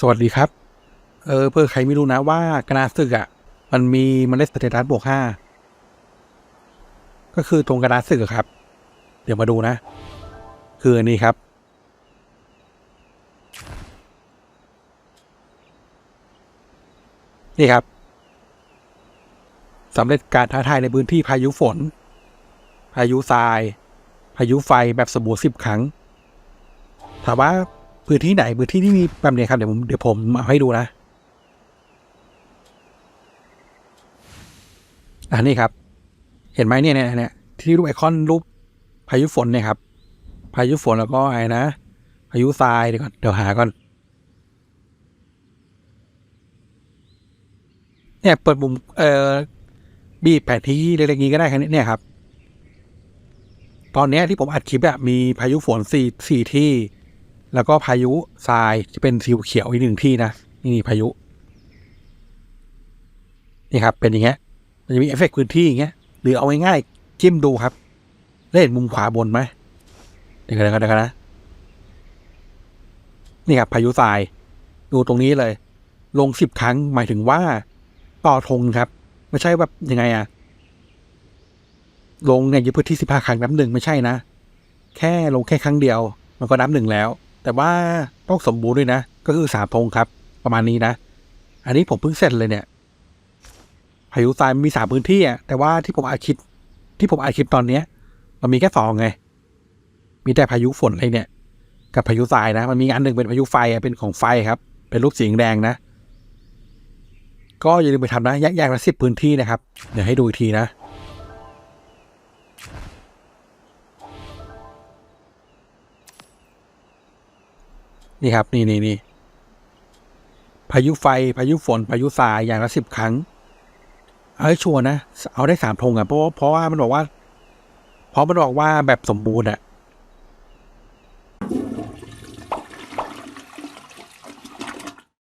สวัสดีครับ เออเพื่อใครไม่รู้นะว่ากระดาษศึกอะ มันมีเมันเลสเตตัสบวกห้าก็คือตรงกระดาษศึกครับ เดี๋ยวมาดูนะ คืออันนี้ครับ นี่ครับสำเร็จการท้าทายในพื้นที่พายุฝน พายุทราย พายุไฟแบบสบู่สิบครั้งถามว่า พื้นที่ไหนพื้นที่ที่มีแบบนี้ครับเดี๋ยวผมเดี๋ยวผมเอาให้ดูนะอันนี้ครับ เห็นไหมเนี่ยเนี่ยเนี่ยที่รูปไอคอนรูปพายุฝนเนี่ยครับ พายุฝนแล้วก็ไอ้นะ พายุทรายเดี๋ยวก่อนเดี๋ยวหาก่อนเนี่ยเปิดมุมเอ่อบีบแผนที่เล็กๆนี้ก็ได้ครับเนี่ยครับ ตอนนี้ที่ผมอัดคลิปอะมีพายุฝนสี่สี่ที่ แล้วก็พายุทรายจะเป็นสีเขียวอีกหนึ่งที่นะนี่นี่พายุ นี่ครับเป็นอย่างเงี้ยมันจะมีเอฟเฟกต์พื้นที่อย่างเงี้ยหรือเอาง่ายๆจิ้มดูครับเห็นมุมขวาบนไหมเดี๋ยวกันเดี๋ยวกันเดี๋ยวกันนะนี่ครับพายุทราย ดูตรงนี้เลย ลงสิบครั้งหมายถึงว่าต่อธงครับ ไม่ใช่แบบยังไงอะลงเนี่ยยึดพื้นที่สิบห้าครั้งนับหนึ่งไม่ใช่นะ แค่ลงแค่ครั้งเดียว มันก็นับหนึ่งแล้ว แต่ว่าต้องสมบูรณ์ด้วยนะ ก็คือสามธงครับ ประมาณนี้นะ อันนี้ผมเพิ่งเสร็จเลยเนี่ยพายุทรายมันมีสามพื้นที่อะแต่ว่าที่ผมอาคลิปที่ผมอาคลิปตอนเนี้ย มันมีแค่สองไง มีแต่พายุฝนอะไรเนี่ย กับพายุทรายนะ มันมีอันหนึ่งเป็นพายุไฟอะเป็นของไฟครับ เป็นรูปสีแดงนะ ก็อย่าลืมไปทำนะแยกแยกละสิบพื้นที่นะครับ เดี๋ยวให้ดูอีกทีนะ นี่ครับ นี่นี่นี่พายุไฟพายุฝนพายุทรายอย่างละสิบครั้ง เอาให้ชัวร์นะ เอาได้สามธงอะเพราะเพราะว่ามันบอกว่าเพราะมันบอกว่าแบบสมบูรณ์อะ